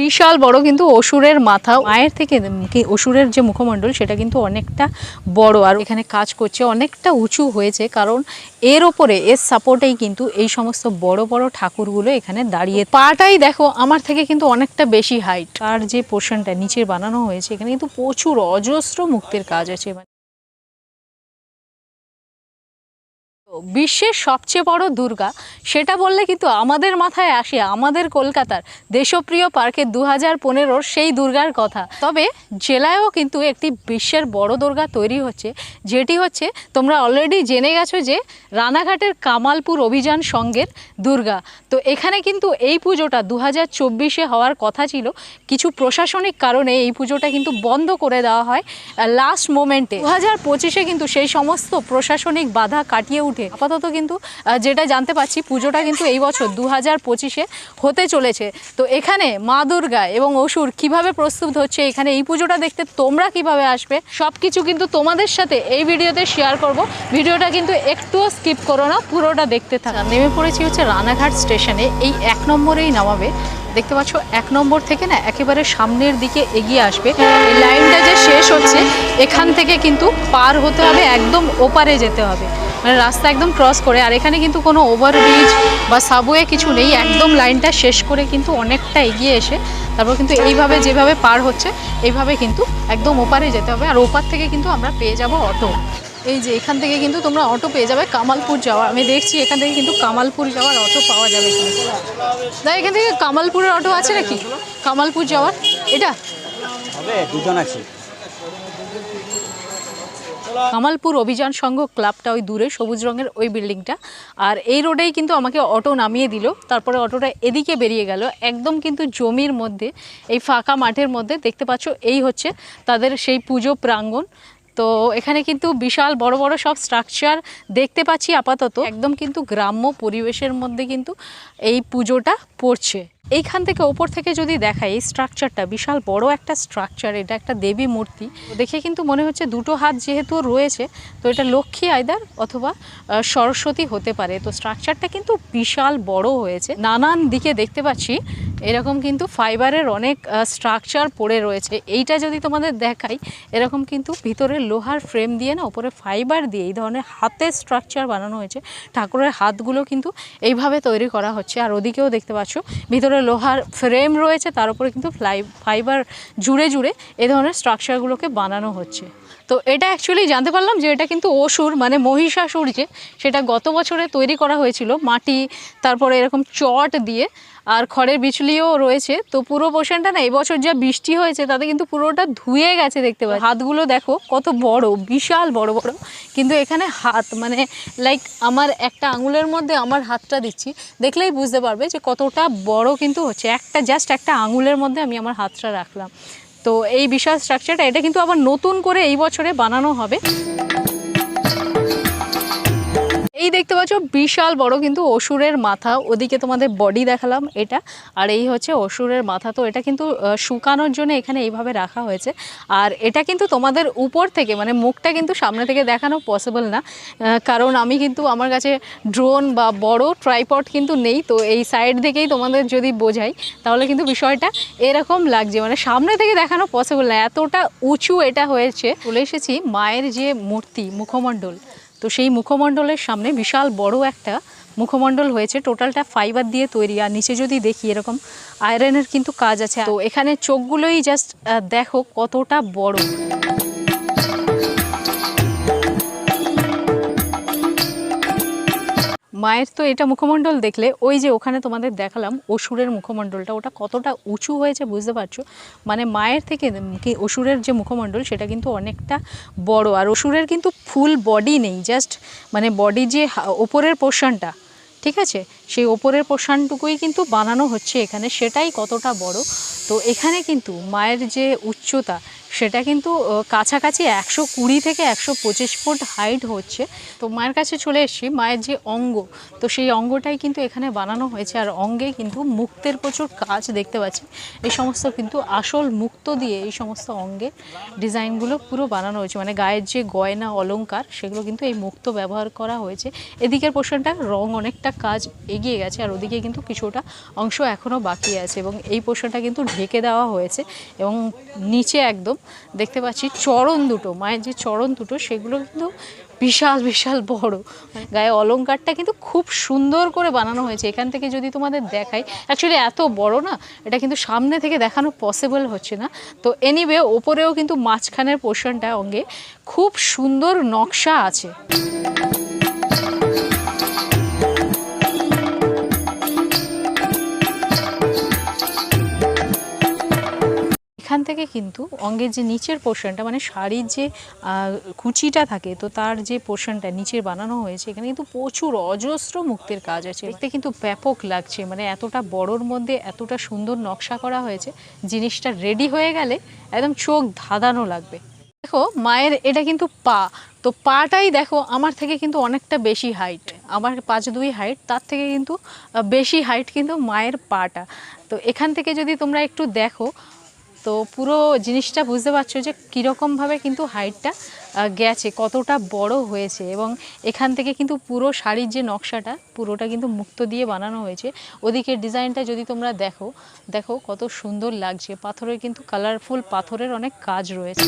বিশাল বড় কিন্তু অসুরের মাথা। মায়ের থেকে অসুরের যে মুখমণ্ডল, সেটা কিন্তু অনেকটা বড়। আর এখানে কাজ করছে অনেকটা উঁচু হয়েছে, কারণ এর ওপরে, এর সাপোর্টেই কিন্তু এই সমস্ত বড় বড় ঠাকুরগুলো এখানে দাঁড়িয়ে। পাটাই দেখো, আমার থেকে কিন্তু অনেকটা বেশি হাইট আর যে পোর্শনটা নিচের বানানো হয়েছে, এখানে কিন্তু প্রচুর অজস্র মুক্তির কাজ আছে। বিশ্বের সবচেয়ে বড় দুর্গা, সেটা বললে কিন্তু আমাদের মাথায় আসে, আমাদের কলকাতার দেশপ্রিয় পার্কের দু হাজার পনেরোর সেই দুর্গার কথা। তবে জেলায়ও কিন্তু একটি বিশ্বের বড় দুর্গা তৈরি হচ্ছে, যেটি হচ্ছে, তোমরা অলরেডি জেনে গেছো যে রানাঘাটের কামালপুর অভিযান সঙ্গের দুর্গা। তো এখানে কিন্তু এই পুজোটা দু হাজার চব্বিশে হওয়ার কথা ছিল, কিছু প্রশাসনিক কারণে এই পুজোটা কিন্তু বন্ধ করে দেওয়া হয় লাস্ট মোমেন্টে দু হাজার পঁচিশে কিন্তু সেই সমস্ত প্রশাসনিক বাধা কাটিয়ে উঠে আপাতত কিন্তু যেটা জানতে পারছি, পুজোটা কিন্তু এই বছর দু হাজার পঁচিশে হতে চলেছে। তো এখানে মা দুর্গা এবং অসুর কীভাবে প্রস্তুত হচ্ছে? এখানে এই পুজোটা দেখতে তোমরা কীভাবে আসবে? সব কিছু কিন্তু তোমাদের সাথে এই ভিডিওতে শেয়ার করব। ভিডিওটা কিন্তু একটুও স্কিপ করো না, পুরোটা দেখতে থাকা। নেমে পড়েছি হচ্ছে রানাঘাট স্টেশনে। এই এক নম্বরেই নামাবে। দেখতে পাচ্ছ, এক নম্বর থেকে না একেবারে সামনের দিকে এগিয়ে আসবে। এই লাইনটা যে শেষ হচ্ছে, এখান থেকে কিন্তু পার হতে হবে, একদম ওপারে যেতে হবে। মানে রাস্তা একদম ক্রস করে, আর এখানে কিন্তু কোনো ওভারব্রিজ বা সাবওয়ে কিছু নেই, একদম লাইনটা শেষ করে কিন্তু অনেকটা এগিয়ে এসে, তারপর কিন্তু এইভাবে যেভাবে পার হচ্ছে, এইভাবে কিন্তু একদম ওপারে যেতে হবে, আর ওপার থেকে কিন্তু আমরা পেয়ে যাব অটো। এই যে এখান থেকে কিন্তু তোমরা অটো পেয়ে যাবে কামালপুর যাওয়া, আমি দেখছি এখান থেকে কিন্তু কামালপুর যাওয়ার অটো পাওয়া যাবে এখানে দাদা এখান থেকে কামালপুরের অটো আছে নাকি? কামালপুর যাওয়ার, এটা? দুজন আছে। কামালপুর অভিযান সংঘ ক্লাবটা ওই দূরে, সবুজ রঙের ওই বিল্ডিংটা। আর এই রোডেই কিন্তু আমাকে অটো নামিয়ে দিল। তারপরে অটোটা এদিকে বেরিয়ে গেল। একদম কিন্তু জমির মধ্যে, এই ফাঁকা মাঠের মধ্যে দেখতে পাচ্ছ, এই হচ্ছে তাদের সেই পুজো প্রাঙ্গণ। তো এখানে কিন্তু বিশাল বড় বড় সব স্ট্রাকচার দেখতে পাচ্ছি আপাতত। একদম কিন্তু গ্রাম্য পরিবেশের মধ্যে কিন্তু এই পুজোটা পড়ছে। এইখান থেকে ওপর থেকে যদি দেখাই, এই স্ট্রাকচারটা বিশাল বড় একটা স্ট্রাকচার এটা একটা দেবী মূর্তি। দেখে কিন্তু মনে হচ্ছে দুটো হাত যেহেতু রয়েছে, তো এটা লক্ষ্মী আয়দার অথবা সরস্বতী হতে পারে। তো স্ট্রাকচারটা কিন্তু বিশাল বড় হয়েছে। নানান দিকে দেখতে পাচ্ছি, এরকম কিন্তু ফাইবারের অনেক স্ট্রাকচার পড়ে রয়েছে। এইটা যদি তোমাদের দেখাই, এরকম কিন্তু ভিতরে লোহার ফ্রেম দিয়ে না, ওপরে ফাইবার দিয়ে এই ধরনের হাতের স্ট্রাকচার বানানো হয়েছে। ঠাকুরের হাতগুলো কিন্তু এইভাবে তৈরি করা হচ্ছে। আর ওদিকেও দেখতে পাচ্ছ, ভিতরে লোহার ফ্রেম রয়েছে, তার উপরে কিন্তু ফ্লাই, ফাইবার জুড়ে জুড়ে এ ধরনের স্ট্রাকচারগুলোকে বানানো হচ্ছে। তো এটা অ্যাকচুয়ালি জানতে পারলাম যে এটা কিন্তু অসুর মানে মহিষাসুর যে, সেটা গত বছরে তৈরি করা হয়েছিল মাটি, তারপরে এরকম চট দিয়ে, আর খড়ের বিচলিও রয়েছে। তো পুরো পোর্শনটা না এবছর যা বৃষ্টি হয়েছে, তাতে কিন্তু পুরোটা ধুয়ে গেছে দেখতে পাচ্ছি। হাতগুলো দেখো, কত বড়, বিশাল বড় বড়। কিন্তু এখানে হাত মানে লাইক আমার একটা আঙুলের মধ্যে আমার হাতটা দিচ্ছি, দেখলেই বুঝতে পারবে যে কতটা বড় কিন্তু হচ্ছে। একটা জাস্ট একটা আঙুলের মধ্যে আমি আমার হাতটা রাখলাম। তো এই বিশাল স্ট্রাকচারটা এটা কিন্তু আবার নতুন করে এই বছরে বানানো হবে। দেখতে পাচ্ছ, বিশাল বড় কিন্তু অসুরের মাথা। ওদিকে তোমাদের বডি দেখালাম এটা। আর এই হচ্ছে অসুরের মাথা। তো এটা কিন্তু শুকানোর জন্য এখানে এইভাবে রাখা হয়েছে। আর এটা কিন্তু তোমাদের উপর থেকে মানে মুখটা কিন্তু সামনে থেকে দেখানো পসিবল না। কারণ আমি কিন্তু আমার কাছে ড্রোন বা বড় ট্রাইপড কিন্তু নেই। তো এই সাইড থেকেই তোমাদের যদি বোঝাই, তাহলে কিন্তু বিষয়টা এরকম লাগছে। মানে সামনে থেকে দেখানো পসিবল না। এতটা উঁচু এটা হয়েছে। চলে এসেছি মায়ের যে মূর্তি, মুখমণ্ডল। তো সেই মুখমণ্ডলের সামনে বিশাল বড় একটা মুখমণ্ডল হয়েছে। টোটালটা ফাইবার দিয়ে তৈরি, আর নিচে যদি দেখি এরকম আয়রনের কিন্তু কাজ আছে। তো এখানে চোখগুলোই জাস্ট দেখো কতটা বড়। মায়ের তো এটা মুখমণ্ডল দেখলে ওই যে ওখানে তোমাদের দেখালাম অসুরের মুখমণ্ডলটা, ওটা কতটা উঁচু হয়েছে বুঝতে পারছ? মানে মায়ের থেকে কি অসুরের যে মুখমণ্ডল সেটা কিন্তু অনেকটা বড়। আর অসুরের কিন্তু ফুল বডি নেই জাস্ট মানে বডি যে ওপরের পোর্শনটা ঠিক আছে? সেই ওপরের পোর্শনটুকুই কিন্তু বানানো হচ্ছে এখানে, সেটাই কতটা বড়। তো এখানে কিন্তু মায়ের যে উচ্চতা সেটা কিন্তু কাছাকাছি একশো কুড়ি থেকে একশো পঁচিশ ফুট হাইট হচ্ছে। তো মায়ের কাছে চলে এসেছি, মায়ের যে অঙ্গ, তো সেই অঙ্গটাই কিন্তু এখানে বানানো হয়েছে। আর অঙ্গে কিন্তু মুক্তের প্রচুর কাজ দেখতে পাচ্ছি। এই সমস্ত কিন্তু আসল মুক্ত দিয়ে এই সমস্ত অঙ্গে ডিজাইনগুলো পুরো বানানো হয়েছে। মানে গায়ের যে গয়না অলঙ্কার সেগুলো কিন্তু এই মুক্ত ব্যবহার করা হয়েছে। এদিকের পোর্শনটা রং অনেকটা কাজ এগিয়ে গেছে, আর ওদিকে কিন্তু কিছুটা অংশ এখনও বাকি আছে। এবং এই পোর্শনটা কিন্তু ঢেকে দেওয়া হয়েছে। এবং নিচে একদম দেখতে পাচ্ছি চরণ দুটো, মায়ের যে চরণ দুটো, সেগুলো কিন্তু বিশাল বিশাল বড়। গায়ে অলঙ্কারটা কিন্তু খুব সুন্দর করে বানানো হয়েছে। এখান থেকে যদি তোমাদের দেখাই অ্যাকচুয়ালি এত বড় না, এটা কিন্তু সামনে থেকে দেখানো পসিবল হচ্ছে না। তো এনিওয়ে ওপরেও কিন্তু মাঝখানের পোর্শনটা অঙ্গে খুব সুন্দর নকশা আছে। এখান থেকে কিন্তু অঙ্গের যে নিচের পোর্শনটা মানে শাড়ির যে কুচিটা থাকে, তো তার যে পোর্শনটা নিচের বানানো হয়েছে, এখানে কিন্তু প্রচুর অজস্র মুক্তের কাজ আছে। দেখতে কিন্তু ব্যাপক লাগছে মানে এতটা বড়র মধ্যে এতটা সুন্দর নকশা করা হয়েছে, জিনিসটা রেডি হয়ে গেলে একদম চোখ ধাঁধানো লাগবে। দেখো, মায়ের এটা কিন্তু পা, তো পাটাই দেখো আমার থেকে কিন্তু অনেকটা বেশি হাইট আমার পাঁচ দুই হাইট তার থেকে কিন্তু বেশি হাইট কিন্তু মায়ের পাটা। তো এখান থেকে যদি তোমরা একটু দেখো তো পুরো জিনিসটা বুঝতে পারছ যে কীরকমভাবে কিন্তু হাইটটা গেছে, কতটা বড় হয়েছে এবং এখান থেকে কিন্তু পুরো শাড়ির যে নকশাটা, পুরোটা কিন্তু মুক্ত দিয়ে বানানো হয়েছে। ওদিকে ডিজাইনটা যদি তোমরা দেখো দেখো কত সুন্দর লাগছে। পাথরের কিন্তু কালারফুল পাথরের অনেক কাজ রয়েছে।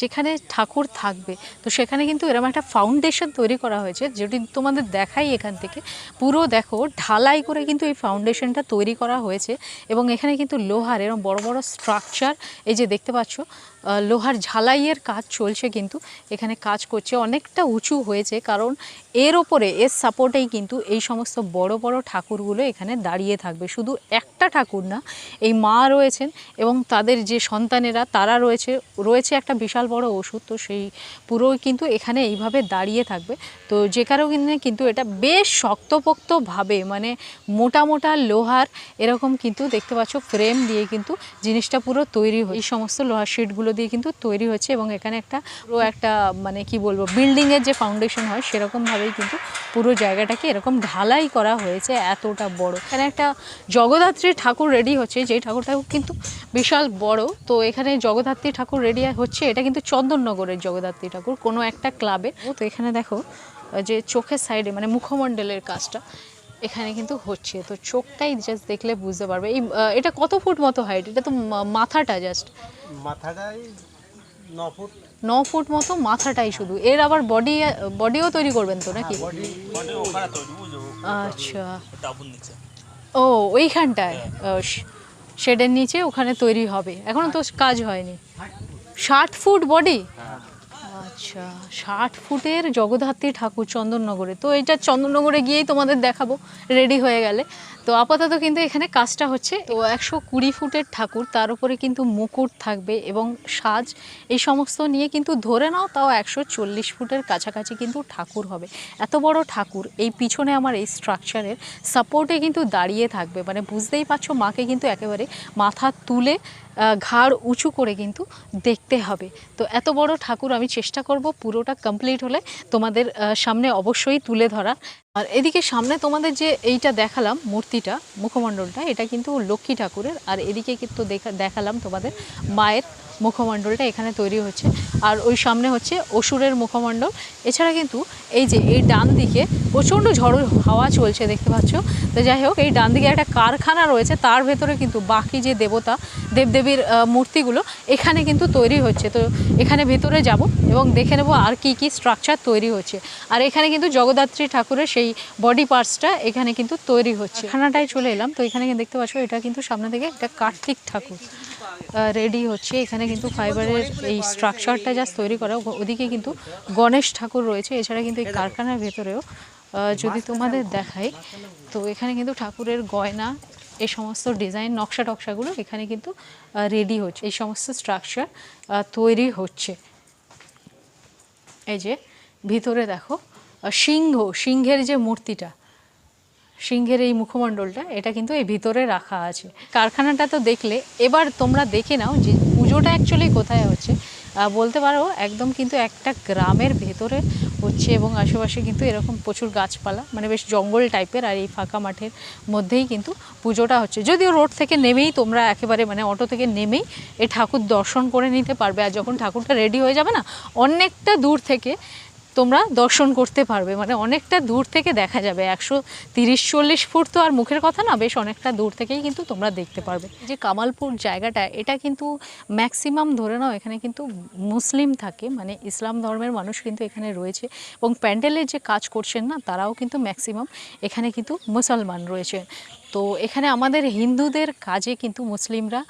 যেখানে ঠাকুর থাকবে, তো সেখানে কিন্তু এরকম একটা ফাউন্ডেশন তৈরি করা হয়েছে, যেটি তোমাদের দেখাই এখান থেকে। পুরো দেখো, ঢালাই করে কিন্তু এই ফাউন্ডেশনটা তৈরি করা হয়েছে এবং এখানে কিন্তু লোহার এরকম বড় বড় স্ট্রাকচার এই যে দেখতে পাচ্ছ লোহার ঝালাইয়ের কাজ চলছে কিন্তু এখানে কাজ করছে। অনেকটা উঁচু হয়েছে কারণ এর ওপরে, এর সাপোর্টেই কিন্তু এই সমস্ত বড় বড় ঠাকুরগুলো এখানে দাঁড়িয়ে থাকবে। শুধু একটা ঠাকুর না, এই মা রয়েছেন এবং তাদের যে সন্তানেরা, তারা রয়েছে রয়েছে একটা বিশাল বড় ওষুধ, তো সেই পুরো কিন্তু এখানে এইভাবে দাঁড়িয়ে থাকবে। তো যে কারণে কিন্তু এটা বেশ শক্তপোক্তভাবে মানে মোটা মোটা লোহার এরকম কিন্তু দেখতে পাচ্ছ, ফ্রেম দিয়ে কিন্তু জিনিসটা পুরো তৈরি হয় এই সমস্ত লোহার শিটগুলো দিয়ে কিন্তু তৈরি হচ্ছে এবং এখানে একটা পুরো একটা মানে কি বলব বিল্ডিংয়ের যে ফাউন্ডেশন হয় সেরকমভাবেই কিন্তু পুরো জায়গাটাকে এরকম ঢালাই করা হয়েছে এতটা বড়। এখানে একটা জগদ্ধাত্রী ঠাকুর রেডি হচ্ছে যেই ঠাকুরটা কিন্তু বিশাল বড়। তো এখানে জগদ্ধাত্রী ঠাকুর রেডি হচ্ছে, এটা কিন্তু চন্দননগরের জগদ্ধাত্রী ঠাকুর, কোনো একটা ক্লাবে তো এখানে দেখো, যে চোখের সাইডে মানে মুখমণ্ডলের কাজটা। এখানে কিন্তু হচ্ছে। তো চোখটাই জাস্ট দেখলে বুঝতে পারবে। এই এটা কত ফুট মতো হাইট এটা তো মাথাটা জাস্ট মাথাটাই ন ফুট। ন ফুট মতো মাথাটাই শুধু। এর আবার বডি বডিও তৈরি করবেন তো নাকি? আচ্ছা। ও ওইখানটায়? শেডের নিচে ওখানে তৈরি হবে। এখনও তো কাজ হয়নি। ষাট ফুট বডি আচ্ছা ষাট ফুটের জগদ্ধাত্রী ঠাকুর চন্দননগরে। তো এটা চন্দননগরে গিয়েই তোমাদের দেখাবো রেডি হয়ে গেলে। তো আপাতত কিন্তু এখানে কাজটা হচ্ছে, তো একশো কুড়ি ফুটের ঠাকুর, তার উপরে কিন্তু মুকুট থাকবে এবং সাজ, এই সমস্ত নিয়ে কিন্তু ধরে নাও তাও একশো চল্লিশ ফুটের কাছাকাছি কিন্তু ঠাকুর হবে। এত বড় ঠাকুর, এই পিছনে আমার এই স্ট্রাকচারের সাপোর্টে কিন্তু দাঁড়িয়ে থাকবে। মানে বুঝতেই পারছ, মাকে কিন্তু একেবারে মাথা তুলে ঘাড় উঁচু করে কিন্তু দেখতে হবে। তো এত বড় ঠাকুর আমি চেষ্টা করব পুরোটা কমপ্লিট হলে তোমাদের সামনে অবশ্যই তুলে ধরা। আর এদিকে সামনে তোমাদের যে এইটা দেখালাম, মূর্তিটা, মুখমণ্ডলটা, এটা কিন্তু লক্ষ্মী ঠাকুরের। আর এদিকে কিন্তু দেখা, দেখালাম তোমাদের মায়ের মুখমণ্ডলটা এখানে তৈরি হচ্ছে। আর ওই সামনে হচ্ছে অসুরের মুখমণ্ডল। এছাড়া কিন্তু এই যে এই ডান দিকে প্রচণ্ড ঝড়ো হাওয়া চলছে দেখতে পাচ্ছ। তো যাই হোক, এই ডান দিকে একটা কারখানা রয়েছে, তার ভেতরে কিন্তু বাকি যে দেবতা দেবদেবীর আহ, মূর্তিগুলো এখানে কিন্তু তৈরি হচ্ছে। তো এখানে ভেতরে যাব এবং দেখে নেব আর কি কি স্ট্রাকচার তৈরি হচ্ছে। আর এখানে কিন্তু জগদ্ধাত্রী ঠাকুরের সেই বডি পার্টসটা এখানে কিন্তু তৈরি হচ্ছে। খানাটায় চলে এলাম। তো এখানে দেখতে পাচ্ছ এটা কিন্তু সামনে থেকে একটা কার্তিক ঠাকুর রেডি হচ্ছে। এখানে কিন্তু ফাইবারের এই স্ট্রাকচারটা জাস্ট তৈরি করা। ওদিকে কিন্তু গণেশ ঠাকুর রয়েছে। এছাড়া কিন্তু এই কারখানার ভেতরেও যদি তোমাদের দেখাই তো এখানে কিন্তু ঠাকুরের গয়না এই সমস্ত ডিজাইন নকশা টকশাগুলো এখানে কিন্তু রেডি হচ্ছে। এই সমস্ত স্ট্রাকচার তৈরি হচ্ছে। এই যে, ভিতরে দেখো সিংহ, সিংহের যে মূর্তিটা, সিংহের এই মুখমণ্ডলটা, এটা কিন্তু এই ভিতরে রাখা আছে। কারখানাটা তো দেখলে, এবার তোমরা দেখে নাও যে পুজোটা অ্যাকচুয়ালি কোথায় হচ্ছে। বলতে পারো, একদম কিন্তু একটা গ্রামের ভেতরে হচ্ছে এবং আশেপাশে কিন্তু এরকম প্রচুর গাছপালা মানে বেশ জঙ্গল টাইপের আর এই ফাঁকা মাঠের মধ্যেই কিন্তু পুজোটা হচ্ছে। যদিও রোড থেকে নেমেই তোমরা একেবারে মানে অটো থেকে নেমেই এ ঠাকুর দর্শন করে নিতে পারবে। আর যখন ঠাকুরটা রেডি হয়ে যাবে না, অনেকটা দূর থেকে তোমরা দর্শন করতে পারবে। মানে অনেকটা দূর থেকে দেখা যাবে। একশো তিরিশ চল্লিশ ফুট তো আর মুখের কথা না, বেশ অনেকটা দূর থেকেই কিন্তু তোমরা দেখতে পারবে। যে কামালপুর জায়গাটা, এটা কিন্তু ম্যাক্সিমাম ধরে নাও, এখানে কিন্তু মুসলিম থাকে। মানে ইসলাম ধর্মের মানুষ কিন্তু এখানে রয়েছে। এবং প্যান্ডেলের যে কাজ করছেন না, তারাও কিন্তু ম্যাক্সিমাম এখানে কিন্তু মুসলমান রয়েছে। তো এখানে আমাদের হিন্দুদের কাজে কিন্তু মুসলিমরা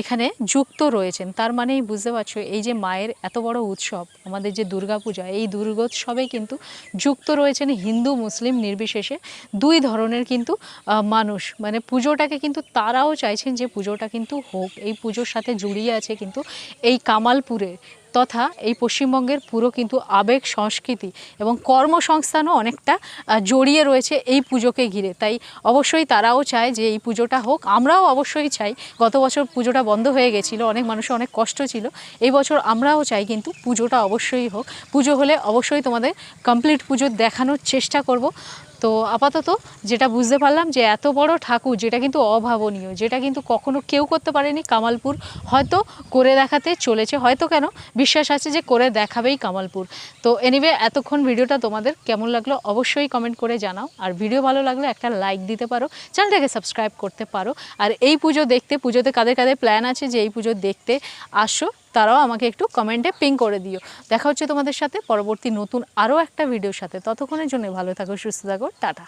এখানে যুক্ত রয়েছেন। তার মানেই বুঝতে পারছ, এই যে মায়ের এত বড় উৎসব, আমাদের যে দুর্গাপূজা, এই দুর্গোৎসবে কিন্তু যুক্ত রয়েছেন হিন্দু, মুসলিম নির্বিশেষে দুই ধরনের কিন্তু মানুষ। মানে পুজোটাকে কিন্তু তারাও চাইছেন যে পুজোটা কিন্তু হোক, এই পুজোর সাথে জড়িয়ে আছে কিন্তু এই কামালপুরের তথা এই পশ্চিমবঙ্গের পুরো কিন্তু আবেগ সংস্কৃতি এবং কর্মসংস্থানও অনেকটা জড়িয়ে রয়েছে এই পুজোকে ঘিরে। তাই অবশ্যই তারাও চায় যে এই পুজোটা হোক। আমরাও অবশ্যই চাই। গত বছর পুজোটা বন্ধ হয়ে গেছিল, অনেক মানুষের অনেক কষ্ট ছিল। এই বছর আমরাও চাই কিন্তু পুজোটা অবশ্যই হোক। পুজো হলে অবশ্যই তোমাদের কমপ্লিট পুজো দেখানোর চেষ্টা করব। তো আপাতত যেটা বুঝতে পারলাম যে এত বড় ঠাকুর, যেটা কিন্তু অভাবনীয়, যেটা কিন্তু কখনো কেউ করতে পারেনি কামালপুর, হয়তো করে দেখাতে চলেছে, হয়তো কেন? বিশ্বাস আছে যে করে দেখাবেই কামালপুর। তো এনিওয়ে এতক্ষণ ভিডিওটা তোমাদের কেমন লাগল অবশ্যই কমেন্ট করে জানাও। আর ভিডিও ভালো লাগলে একটা লাইক দিতে পারো চ্যানেলটাকে সাবস্ক্রাইব করতে পারো। আর এই পুজো দেখতে, পুজোতে কাদের কাদের প্ল্যান আছে যে এই পুজো দেখতে আসো। তারাও আমাকে একটু কমেন্টে পিং করে দিও। দেখা হচ্ছে তোমাদের সাথে পরবর্তী নতুন আরও একটা ভিডিওর সাথে। ততক্ষণের জন্য ভালো থাকো, সুস্থ থাকো, টাটা।